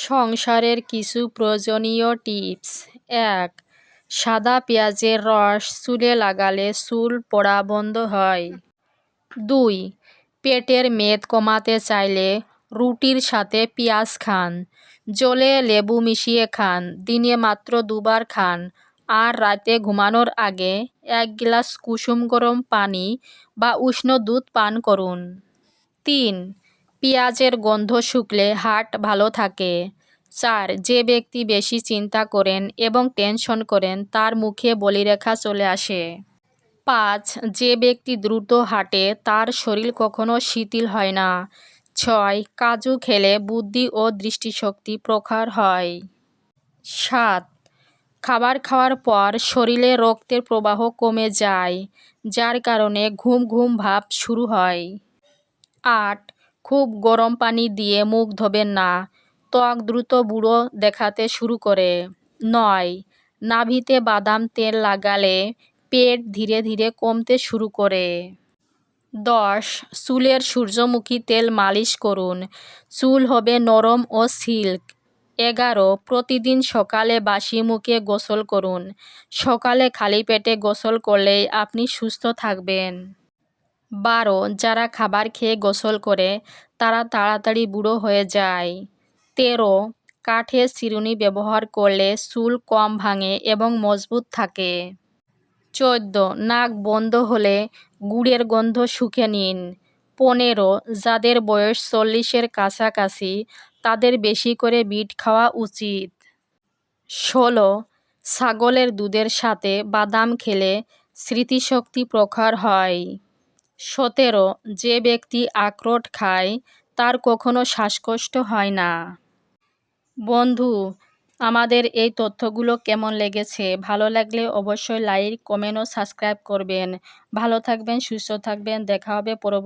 সংসারের কিছু প্রয়োজনীয় টিপস। এক, সাদা পেঁয়াজের রস চুলে লাগালে চুল পড়া বন্ধ হয়। দুই, পেটের মেদ কমাতে চাইলে রুটির সাথে পেঁয়াজ খান। জলে লেবু মিশিয়ে খান, দিনে মাত্র দুবার খান। আর রাতে ঘুমানোর আগে এক গ্লাস কুসুম গরম পানি বা উষ্ণ দুধ পান করুন। তিন পেঁয়াজের গন্ধ শুকলে হার্ট ভালো থাকে। চার, যে ব্যক্তি বেশি চিন্তা করেন এবং টেনশন করেন, তার মুখে বলিরেখা চলে আসে। পাঁচ, যে ব্যক্তি দ্রুত হাঁটে, তার শরীর কখনো শিথিল হয় না। ছয়, কাজু খেলে বুদ্ধি ও দৃষ্টিশক্তি প্রখর হয়। সাত, খাবার খাওয়ার পর শরীরে রক্তের প্রবাহ কমে যায়, যার কারণে ঘুম ঘুম ভাব শুরু হয়। আট খুব গরম পানি দিয়ে মুখ ধোবেন না। ত্বক দ্রুত বুড়ো দেখাতে শুরু করে। নয়, নাভিতে বাদাম তেল লাগালে পেট ধীরে ধীরে কমতে শুরু করে। দশ, চুলের সূর্যমুখী তেল মালিশ করুন। চুল হবে নরম ও সিল্ক। এগারো, প্রতিদিন সকালে বাসি মুখে গোসল করুন। সকালে খালি পেটে গোসল করলেই আপনি সুস্থ থাকবেন। বারো, যারা খাবার খেয়ে গোসল করে, তারা তাড়াতাড়ি বুড়ো হয়ে যায়। তেরো কাঠের চিরুনি ব্যবহার করলে চুল কম ভাঙে এবং মজবুত থাকে। চোদ্দ, নাক বন্ধ হলে গুড়ের গন্ধ শুকে নিন। পনেরো, যাদের বয়স চল্লিশের কাছাকাছি, তাদের বেশি করে বিট খাওয়া উচিত। ষোলো, ছাগলের দুধের সাথে বাদাম খেলে স্মৃতিশক্তি প্রখর হয়। সতেরো, যে ব্যক্তি আখরোট খায়, তার কখনো শ্বাসকষ্ট হয় না। বন্ধু, আমাদের এই তথ্যগুলো কেমন লেগেছে? ভালো লাগলে অবশ্যই লাইক, কমেন্ট ও সাবস্ক্রাইব করবেন। ভালো থাকবেন, সুস্থ থাকবেন। দেখা হবে পরবর্তী